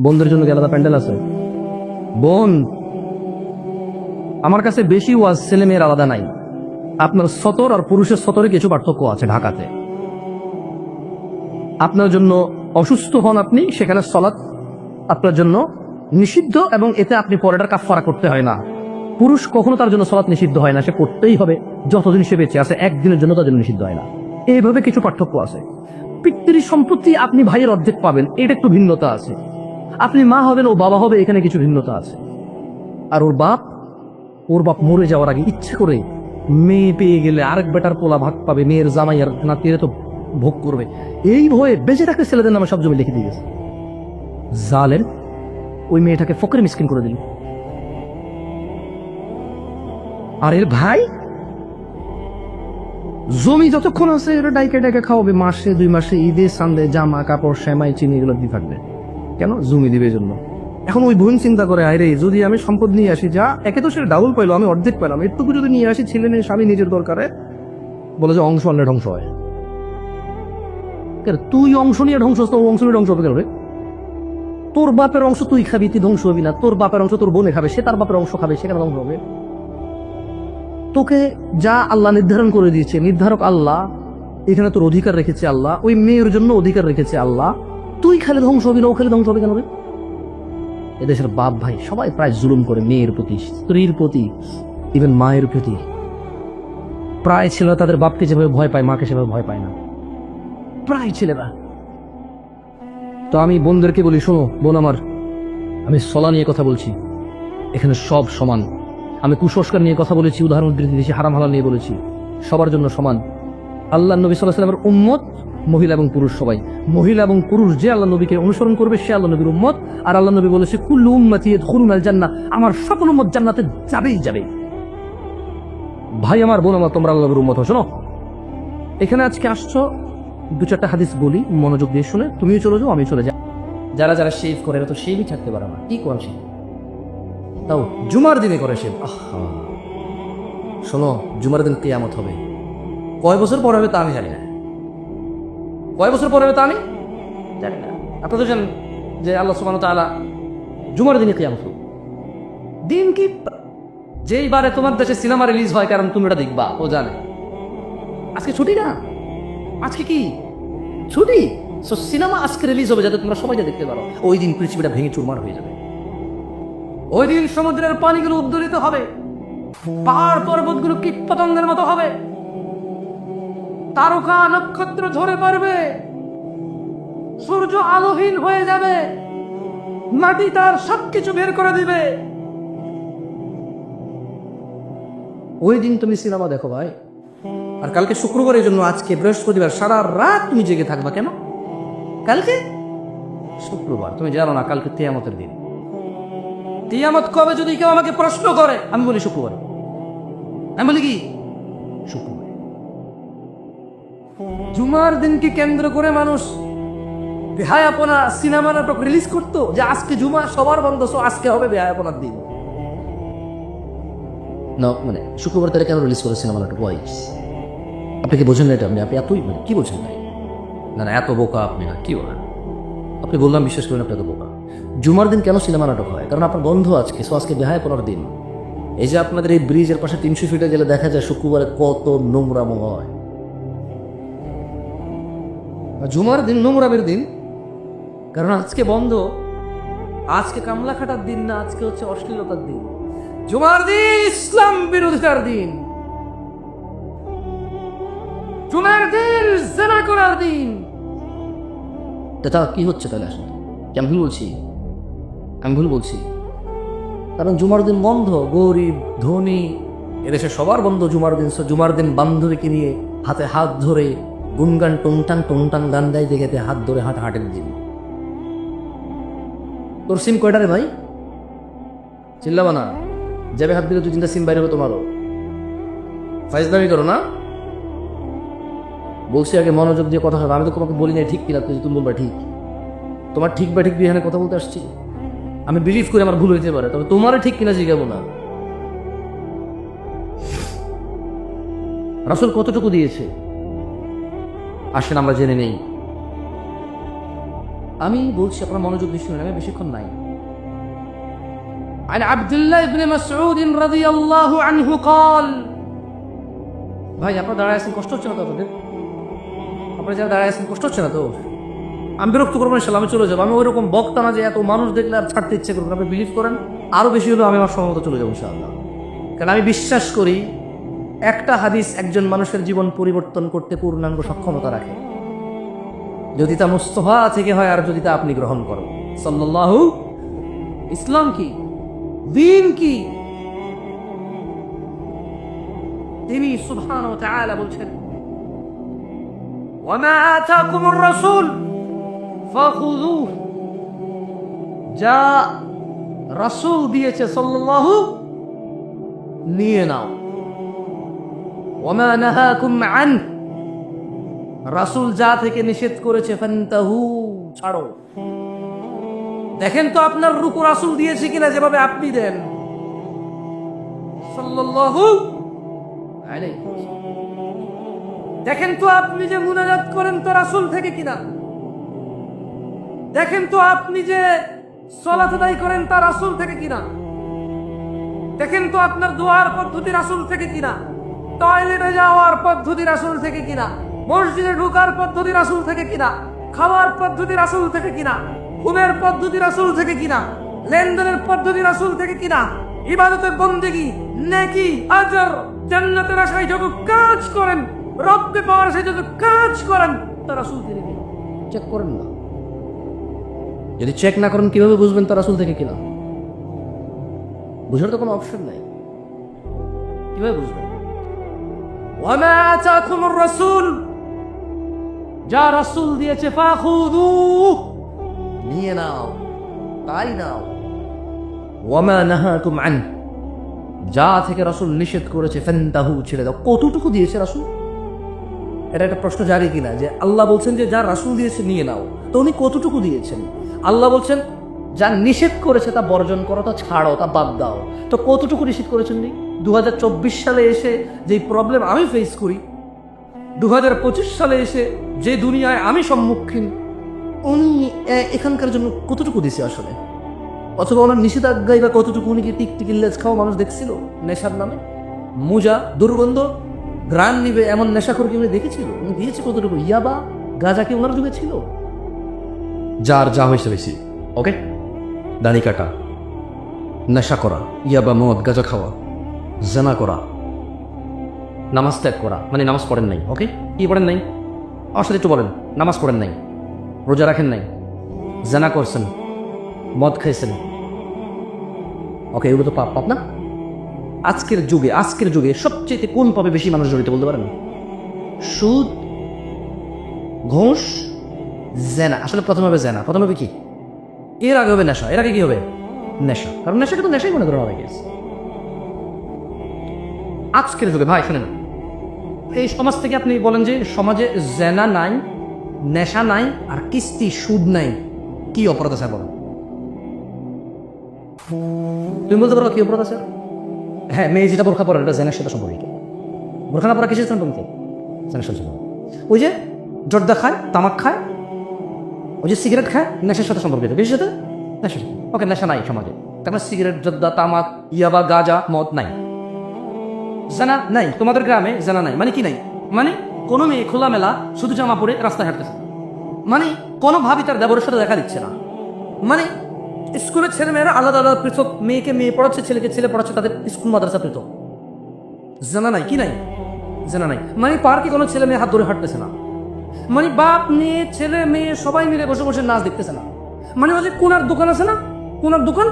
বোনদের জন্য কি আলাদা প্যান্ডেল আছে? বোন, আমার কাছে বেশি ওয়াজ ছেলে মেয়ের আলাদা নাই। আপনার সতর আর পুরুষের সতরে কিছু পার্থক্য আছে ঢাকাতে। আপনার জন্য অসুস্থ হন আপনি, সেখানে সলাৎ আপনার জন্য নিষিদ্ধ এবং এতে আপনি পরেটার কাফারা করতে হয় না। পুরুষ কখনো তার জন্য সলাৎ নিষিদ্ধ হয় না, সে করতেই হবে, যতদিন সে বেঁচে আছে, একদিনের জন্য তার জন্য নিষিদ্ধ হয় না। এইভাবে কিছু পার্থক্য আছে। পিতৃ সম্পত্তি আপনি ভাইয়ের অর্ধেক পাবেন, এটা একটু ভিন্নতা আছে। আপনি মা হবেন, ও বাবা হবে, এখানে কিছু ভিন্নতা আছে। আর ওর বাপ ওর বাপ মরে যাওয়ার আগে ইচ্ছে করে মেয়ে পেয়ে গেলে আরেক বেটার পোলা ভাগ পাবে, মেয়ের জামাই আর নাতিরে তো ভোগ করবে। এই ভয়ে বেঁচে থাকতে ছেলেদের নামে সব জমি লিখে দিয়ে গেছে। জালের ওই মেয়েটাকে ফকরে মিসকিন করে দিল। আর এর ভাই, জমি যতক্ষণ আছে এটা ডাইকে ডাইকে খাওয়াবে, মাসে, দুই মাসে, ঈদে সান্দে জামা, কাপড়, সেমাই, চিনি, এগুলো দিয়ে থাকবে। কেন? জমি দিবে জন্য। এখন ওই বোন চিন্তা করে আরে যদি আমি সম্পদ নিয়ে আসি যা একে তো সেটা ডাবল পাইলো আমি অর্ধেক পেলাম এটুকু যদি নিয়ে আসি ছেলে মেয়ে স্বামী নিজের দরকারে। বলে যে অংশ আনলে ধ্বংস হয়। তুই অংশ নিয়ে ধ্বংস হস, তো অংশ নিয়ে ধ্বংস হবে কেন রে? তোর বাপের অংশ তুই খাবি তুই ধ্বংস হবি না। তোর বাপের অংশ তোর বোনে খাবে সে তার বাপের অংশ খাবে সেখানে ধ্বংস হবে। তোকে যা আল্লাহ নির্ধারণ করে দিয়েছে নির্ধারক আল্লাহ এখানে তোর অধিকার রেখেছে আল্লাহ ওই মেয়ের জন্য অধিকার রেখেছে আল্লাহ। তুই খালি ধ্বংস হবি না, ও খালি ধ্বংস হবে কেন এদেশের বাপ ভাই সবাই প্রায় জুলুম করে মেয়ের প্রতি, স্ত্রীর প্রতি ইভেন মায়ের প্রতি। প্রায় ছেলেরা তাদের বাপকে যেভাবে ভয় পায়, মাকে সেভাবে ভয় পায় না। প্রায় ছেলেরা। তো আমি বোনদেরকে বলি, শোনো, বোন আমার, আমি সলা নিয়ে কথা বলছি। এখানে সব সমান। আমি কুসংস্কার নিয়ে কথা বলেছি, উদাহরণ দিয়েছি হারাম হালাল নিয়ে বলেছি। সবার জন্য সমান। আল্লাহ নবী সাল্লাহ সাল্লামের উম্মত মহিলা এবং পুরুষ সবাই। মহিলা এবং পুরুষ যে আল্লাহ নবীকে অনুসরণ করবে, সে আল্লাহ নবীর উম্মত। আর আল্লাহ নবী বলেছে, কুল্লু উম্মতি খুলুন আল জান্নাহ আমার সকল উম্মত জান্নাতে যাবেই যাবে। ভাই, আমার বোন, আমার, তোমরা আল্লাহ নবীর উম্মত শোনো, এখানে আজকে আসছো, দু চারটা হাদিস বলি, মনোযোগ দিয়ে শুনে তুমিও চলে যাও আমি চলে যাই। যারা যারা শেভ করে তো শেভই থাকতে পারে না। কি কোন শেভ? তাও জুমার দিনে করে শেভ। আহা। শোনো, জুমার দিন কেয়ামত হবে। কয় বছর পর হবে তা আমি জানি না। কয় বছর পরে তা আমি? জানি না। আপনারা তো যে আল্লাহ সুবাহ তাআলা জুমার দিনে কেয়ামত হবে। দিন কি যেই বারে তোমার দেশে সিনেমা রিলিজ হয়, কারণ তুমি ওটা দেখবা, ও জানে। আজকে ছুটি না? আজকে কি? ছুটি? সো সিনেমা আজকে রিলিজ হবে যাতে তোমরা সবাই দেখতে পারো। ওই দিন পৃথিবীটা ভেঙে চুরমার হয়ে যাবে। ওই দিন সমুদ্রের পানিগুলো উদ্দোলিত হবে। পাহাড় পর্বতগুলো কীট পতঙ্গের মতো হবে। তারকা নক্ষত্র ঝরে পড়বে। সূর্য আলোহীন হয়ে যাবে। মাটি তার সবকিছু বের করে দিবে। ওই দিন তুমি সিনেমা দেখো ভাই। আর কালকে শুক্রবারের জন্য আজকে বৃহস্পতিবার সারা রাত তুমি জেগে থাকবা কেন? কালকে? শুক্রবার। তুমি জানো না, কালকে তেয়ামতের দিন। তিয়ামত কবে যদি কেউ আমাকে প্রশ্ন করে, আমি বলি শুক্রবার। আমি বলি কি? শুক্রবার। জুমার দিনকে কেন্দ্র করে মানুষ বেহায়াপনা সিনেমা নাটক রিলিজ করতো যে আজকে জুমা সবার বন্ধ সো আজকে হবে বেহায়াপনার দিন। না মানে শুক্রবার তারা কেন রিলিজ করে সিনেমা নাটক? ওয়াই আপনি কি বোঝেন না এটা? আপনি আপনি এতই মানে কি বোঝেন না? না এত বোকা আপনি না, কি বলেন? আপনি বললাম, বিশ্বাস করেন আপনি এত বোকা। জুমার দিন কেন সিনেমা নাটক হয়? কারণ আপনার বন্ধ আজকে সো আজকে বেহায় পড়ার দিন। এই যে আপনাদের এই ব্রিজের পাশে তিনশো ফিটে গেলে দেখা যায় শুক্রবারে কত নোংরাম হয়। জুমার দিন, নোংরামের দিন। কারণ আজকে বন্ধ, আজকে কামলা খাটার দিন না, আজকে হচ্ছে অশ্লীলতার দিন। জুমার দিন, ইসলাম বিরোধিতার দিন। জুমার দিন, জেনা করার দিন। তা কি হচ্ছে তাহলে আসলে? কি আমি ভুল বলছি? আমি ভুল বলছি? কারণ জুমার দিন বন্ধ, গরিব, ধনী, এদেশে সবার বন্ধ জুমার দিন। জুমার দিন বান্ধবীকে নিয়ে হাতে হাত ধরে গুনগান টুংটাং টুংটাং গান দেয় গেতে হাত ধরে হাঁটা হাঁটের দিন। তোর সিম কয়টা রে ভাই? চিল্লাবা না। যাবে হাত দিলে দু তিনটা সিম বাইরে হবে তোমারও। ফাইজ ফাইজদামি করো না। বলছি আগে মনোযোগ দিয়ে কথা হবে আমি তো তোমাকে বলি না ঠিক কিনা, তুই তুমি বলবা ঠিক। তোমার ঠিক বা ঠিক এখানে কথা বলতে আসছি। আমি বিলিভ করি আমার ভুল হইতে পারে, তবে তোমারও ঠিক কিনা জিজ্ঞাবো না। রাসুল কতটুকু দিয়েছে? আসেন আমরা জেনে নেই আমি বলছি আপনার মনোযোগ দিয়ে শুনেন আমি বেশিক্ষণ নাই عن عبد الله بن مسعود رضي الله عنه قال ভাই আপনার দাঁড়ায় আছেন কষ্ট হচ্ছে না তো আপনাদের আপনারা যারা দাঁড়ায় আছেন কষ্ট হচ্ছে না তো আমি বিরক্ত করবো ইনশাল্লাহ আমি চলে যাবো আমি ওইরকম বক্তা না যে এত মানুষ দেখলে আর ছাড়তে ইচ্ছে করবো আপনি বিলিভ করেন আরো বেশি হলেও আমি আমার সময় মতো চলে যাবো ইনশাআল্লাহ কারণ আমি বিশ্বাস করি একটা হাদিস একজন মানুষের জীবন পরিবর্তন করতে পূর্ণাঙ্গ সক্ষমতা রাখে। যদি তা মুস্তফা থেকে হয় আর যদি তা আপনি গ্রহণ করেন। সাল্লাল্লাহু, ইসলাম কি? দিন কি? তিনি সুবহানাহু ওয়া তাআলা বলছেন রাসূল যা রাসূল দিয়েছে সাল্লাল্লাহু, নিয়ে নাও। রাসূল যা থেকে নিষেধ করেছে ছাড়ো। দেখেন তো আপনার রুকু রাসূল দিয়েছে কিনা, যেভাবে আপনি দেন। দেখেন তো আপনি যে মুনাজাত করেন তো রাসূল থেকে কিনা। দেখেন তো আপনি যে সলাত করেন তা রাসূল থেকে কিনা। দেখেন তো আপনার দোয়ার পদ্ধতি রাসূল থেকে কিনা। টয়লেটে যাওয়ার পদ্ধতি রাসূল থেকে কিনা? মসজিদে ঢুকার পদ্ধতি রাসূল থেকে কিনা? খাওয়ার পদ্ধতি রাসূল থেকে কিনা? ঘুমের পদ্ধতি রাসূল থেকে কিনা? লেনদেনের পদ্ধতি রাসূল থেকে কিনা? ইবাদতের বন্দেগি, নেকি, আজর, জান্নাতের আশায় যত কাজ করেন, রব্বে পাওয়ার আশায় যত কাজ করেন, তা রাসূল থেকে কিনা? চেক করেন না। যদি চেক না করেন, কীভাবে বুঝবেন তা রাসূল থেকে কিনা? বুঝার তো কোনো অপশন নাই। কীভাবে বুঝবেন? রাসূল যা রাসূল দিয়েছে ফাখুদু নিয়ে নাও, তাই নাও। ওয়ামা নাহাকুম আন যা থেকে রাসূল নিষেধ করেছে ফান্তাহু ছেড়ে দাও। কতটুকু দিয়েছে রাসূল? এটা একটা প্রশ্ন জারি কিনা, যে আল্লাহ বলছেন যে যা রাসূল দিয়েছে, নিয়ে নাও। তো উনি কতটুকু দিয়েছেন? আল্লাহ বলছেন, যা নিষেধ করেছে, তা বর্জন করো, তা ছাড়ো, তা বাদ দাও। তো কতটুকু নিষেধ করেছেন নি দুহাজার চব্বিশ সালে এসে যেই প্রবলেম আমি ফেস করি, দুহাজার পঁচিশ সালে এসে যে দুনিয়ায় আমি সম্মুখীন, উনি এখানকার জন্য কতটুকু দিছে আসলে? অথবা ওনার নিষেধাজ্ঞায় বা কতটুকু উনি কি টিকটিকি লেজ খাওয়া মানুষ দেখছিল নেশার নামে? মোজা, দুর্গন্ধ, গ্রান নিবে এমন নেশাখোর কি উনি দেখেছিল? উনি দিয়েছে কতটুকু? ইয়াবা, গাজা কি ওনার যুগে ছিল? যার যা হয়েছে বেশি, ওকে? দাড়ি কাটা, নেশা করা, ইয়াবা, মদ, গাঁজা খাওয়া। জেনা করা নামাজ ত্যাগ করা মানে নামাজ পড়েন নাই ওকে কি পড়েন নাই? সাথে একটু বলেন, নামাজ পড়েন নাই। রোজা রাখেন নাই। জেনা করছেন মদ খাইছেন। ওকে এগুলো তো পাপ পাপ না? আজকের যুগে আজকের যুগে সবচেয়ে কোন পাপে বেশি মানুষ জড়িত বলতে পারেন? সুদ, ঘোষ, জেনা। আসলে প্রথম হবে জেনা। প্রথম হবে কি? এর আগে হবে নেশা। এর আগে কি হবে? নেশা। কারণ নেশাকে তো নেশাই মনে করা হয়ে গেছে আজকের যুগে, ভাই, শুনেন। এই সমাজ থেকে আপনি বলেন যে সমাজে জেনা নাই, নেশা নাই আর কিস্তি, সুদ নাই। কি অপরাধ আছে বলেন? তুমি বলতে পারো কি অপরাধ আছে? হ্যাঁ মেয়ে যেটা বোরখা পরে, এটা জেনার সাথে সম্পর্কিত। বোরখা না পরা কিসের সম্পর্কিত জেনার সাথে। ওই যে জর্দা খায়, তামাক খায়, ওই যে সিগারেট খায়, নেশার সাথে সম্পর্কিত। কিসের সাথে? সাথে। ওকে, নেশা নাই সমাজে। তারপরে সিগারেট, জর্দা, তামাক, ইয়াবা, গাজা, মদ নাই। জানা নাই। তোমাদের গ্রামে জানা নাই। মানে কি নাই? মানে কোনো মেয়ে খোলামেলা শুধু জামা পরে রাস্তায় হাঁটতেছে। মানে কোনোভাবেই তার দেবরের সাথে দেখা দিচ্ছে না। মানে স্কুলের ছেলে মেয়েরা আলাদা আলাদা পৃথক মেয়েকে মেয়ে পড়াচ্ছে, ছেলেকে ছেলে পড়াচ্ছে, তাদের স্কুল, মাদ্রাসা পৃথক। জানা নাই। কি নাই? জানা নাই। মানে পার্কে কোনো ছেলে মেয়ে হাত ধরে হাঁটতেছে না। মানে বাপ, মেয়ে, ছেলে, মেয়ে সবাই মিলে বসে বসে নাচ দেখতেছে না। মানে ওই যে কোনার দোকান আছে না? কোনার দোকান?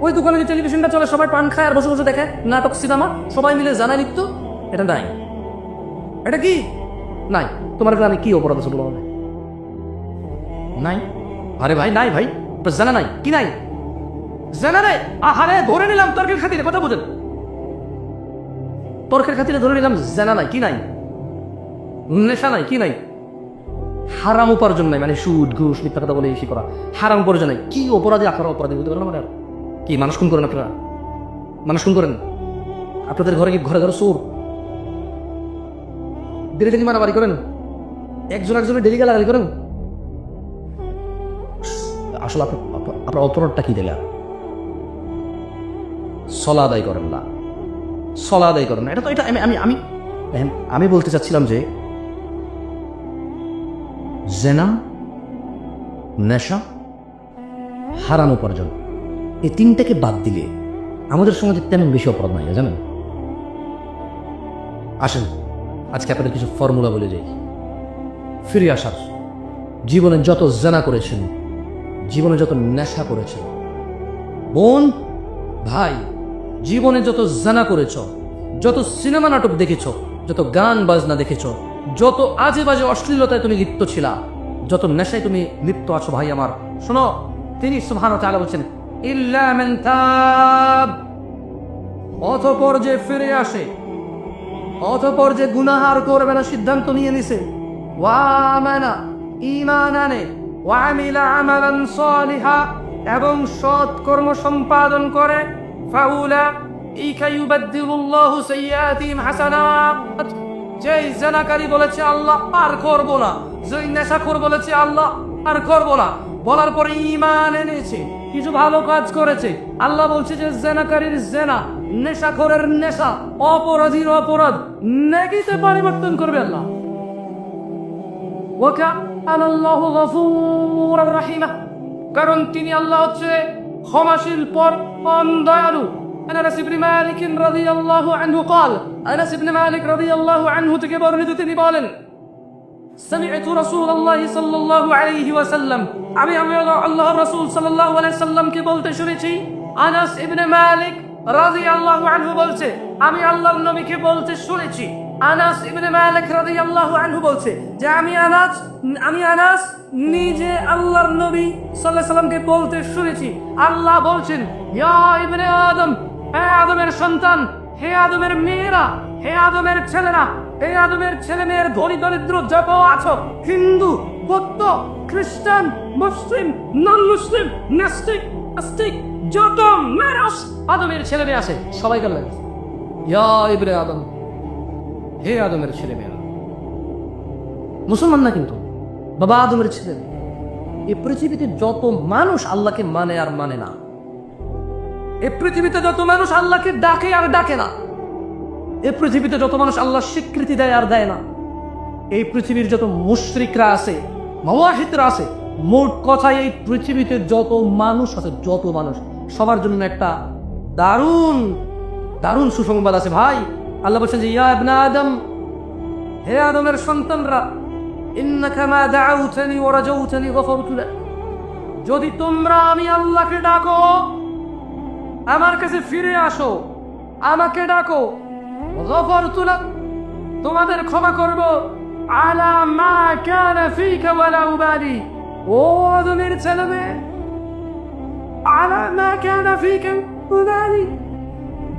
ওই দোকানে যে টেলিভিশনটা চলে সবাই পান খায় আর বসে বসে দেখে। নাটক সিনেমা সবাই মিলে জানায় লিখতো এটা নাই। এটা কি? নাই। তোমার গ্রামে কি অপরাধ আছে বলো? নাই? আরে ভাই নাই ভাই। জানা নাই? কি নাই? জানা নাই? আহারে ধরে নিলাম তর্কের খাতিরে কথা বুঝেন। তর্কের খাতিরে ধরে নিলাম জানা নাই কি নাই? নেশা নাই কি নাই? হারাম উপার্জন নাই মানে সুদ ঘুষ মিথ্যা কথা বলে এসে করা। হারাম উপার্জন নাই। কি অপরাধী আকার অপরাধী হতে পারে না? মানে আর? কি, মানুষ খুন করেন আপনারা? মানুষ খুন করেন? আপনাদের ঘরে কি ঘরে ঘরে চোর? ডেলি ডেলি মারামারি করেন? একজন একজনের ডেলি গালাগালি করেন? আসলে আপনার অপরাধটা কি দিলেন? সলা আদায় করেন না। সলা আদায় করেন না। এটা তো এটা আমি আমি আমি বলতে চাচ্ছিলাম যে, জেনা, নেশা হারাম উপার্জন এই তিনটাকে বাদ দিলে আমাদের সমাজে তেমন বেশি অপরাধ নাই জানেন? আসেন, আজকে আপনাদের কিছু ফর্মুলা বলে যাই। ফিরে আসার। জীবনে যত জেনা করেছেন, জীবনে যত নেশা করেছেন, বোন, ভাই, জীবনে যত জানা করেছ, যত সিনেমা নাটক দেখেছ, যত গান বাজনা দেখেছ, যত আজে বাজে অশ্লীলতায় তুমি লিপ্ত ছিলা, যত নেশায় তুমি লিপ্ত আছো ভাই আমার, শোনো, তিনি সুবহান তাআলা বলছেন তাব। যে ফিরে আসে, অতঃপর যে গুনাহার করবে না, সিদ্ধান্ত নিয়ে নিছে। ঈমান আনে এবং সৎ কর্ম সম্পাদন করে। বলেছে, আল্লাহ আর করব না। যেই নেশাখোর বলেছে, আল্লাহ আর করব না। বলার পরে ইমান এনেছে। কিছু ভালো কাজ করেছে আল্লাহ বলছে যে জেনাকারীর জেনা নেশাখোরের নেশা অপরাধীর অপরাধ নেকিতে পরিবর্তন করবে আল্লাহ وكان الله غفورا رحيما কারণ তিনি আল্লাহ হচ্ছে ক্ষমাশীল পর দয়ালু আনাস ইবনে মালিক রাদিয়াল্লাহু আনহু قال আনাস ইবনে মালিক রাদিয়াল্লাহু আনহু থেকে বর্ণিত তিনি বলেন সামিআতু রাসূলুল্লাহ সাল্লাল্লাহু আলাইহি ওয়াসাল্লাম আমি আমি আল্লাহর রাসূল সাল্লাল্লাহু আলাইহি সাল্লামকে বলতে শুনেছি, আনাস ইবনে মালিক রাদিয়াল্লাহু আনহু বলছে, আমি আল্লাহর নবীকে বলতে শুনেছি, আনাস ইবনে মালিক রাদিয়াল্লাহু আনহু বলছে যে আমি আনাস আমি আনাস নিজে আল্লাহর নবী সাল্লাল্লাহু সাল্লামকে বলতে শুনেছি। আল্লাহ বলছেন, ইয়া ইবনে আদম, হে আদমের সন্তান, হে আদমের মেয়েরা, হে আদমের ছেলেরা হে আদমের ছেলে মেয়ের ধনী দরিদ্র যত আছো, হিন্দু, বৌদ্ধ, খ্রিস্টান, মুসলিম নন মুসলিম নাস্তিক, আস্তিক, যত মানুষ আদমের ছেলে মেয়ে আছে, সবাই গেল ইয়া আদম, হে আদমের ছেলে মেয়েরা মুসলমান না কিন্তু? বাবা আদমের ছেলে। এই পৃথিবীতে যত মানুষ আল্লাহকে মানে আর মানে না। এই পৃথিবীতে যত মানুষ আল্লাহকে ডাকে আর ডাকে না। এই পৃথিবীতে যত মানুষ আল্লাহ স্বীকৃতি দেয় আর দেয় না, এই পৃথিবীর যত মুশরিকরা আছে, মাওয়াহিদরা আছে, মোট কথায় এই পৃথিবীতে যত মানুষ আছে, যত মানুষ, সবার জন্য একটা দারুণ দারুণ সুসংবাদ আছে। ভাই, আল্লাহ বলছেন যে, ইয়া ইবনা আদম, হে আদমের সন্তানরা, ইন্নাকা মা দাউতানি ওয়া রাজাউতানি গফরতু যদি তোমরা আমি আল্লাহকে ডাকো, আমার কাছে ফিরে আসো, আমাকে ডাকো গফরতু লাক তোমাদের ক্ষমা করব। আলা মা কানা ফিকা ওয়ালা উবালি ও আদমের ছেলে মেয়ে, আলা মা কানা ফিকা উবালি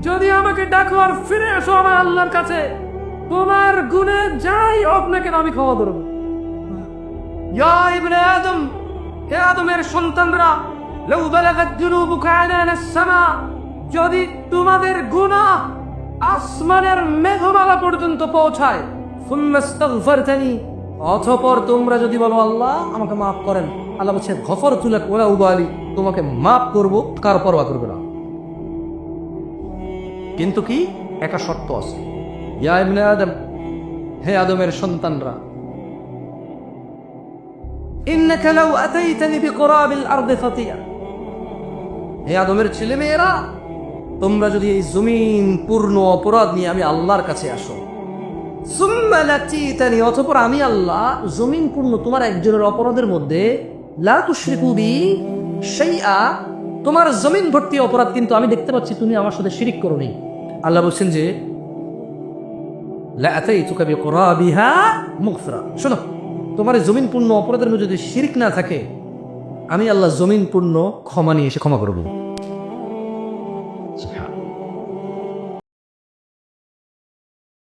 যদি আমাকে ডাকো আর ফিরে এসো আমার আল্লাহর কাছে, তোমার গুণে যাই কেন আমি ক্ষমা করব। ইয়া ইবনে আদম, হে আদমের সন্তানরা, লাউ বালাগাত জুনুবুকা আনানাস সামা, যদি তোমাদের গুনাহ আসমানের মেঘমালা পর্যন্ত পৌঁছায়। অতঃপর তোমরা যদি বলো, আল্লাহ, আমাকে মাফ করেন। আল্লাহ বলছে গফর তুলাক ওলা উবালি তোমাকে মাফ করব, কার পরোয়া করবে না? কিন্তু কি? একটা শর্ত আছে। আদম, হে আদমের সন্তানরা, ইন্নাকা লাউ আতাইতানি বিকুরাবিল আরদি ফাতিয়া হে আদমের ছেলে মেয়েরা তোমরা যদি এই জমিন পূর্ণ অপরাধ নিয়ে আমি আল্লাহর কাছে আসো। অতঃপর আমি আল্লাহ জমিন পূর্ণ তোমার একজনের অপরাধের মধ্যে তোমার জমিন ভর্তি অপরাধ কিন্তু আমি দেখতে পাচ্ছি তুমি আমার সাথে শিরিক করো নি আল্লাহ বলছেন যে শোনো, তোমার জমিন পূর্ণ অপরাধের মধ্যে যদি শিরিক না থাকে, আমি আল্লাহ জমিন পূর্ণ ক্ষমা নিয়ে এসে ক্ষমা করব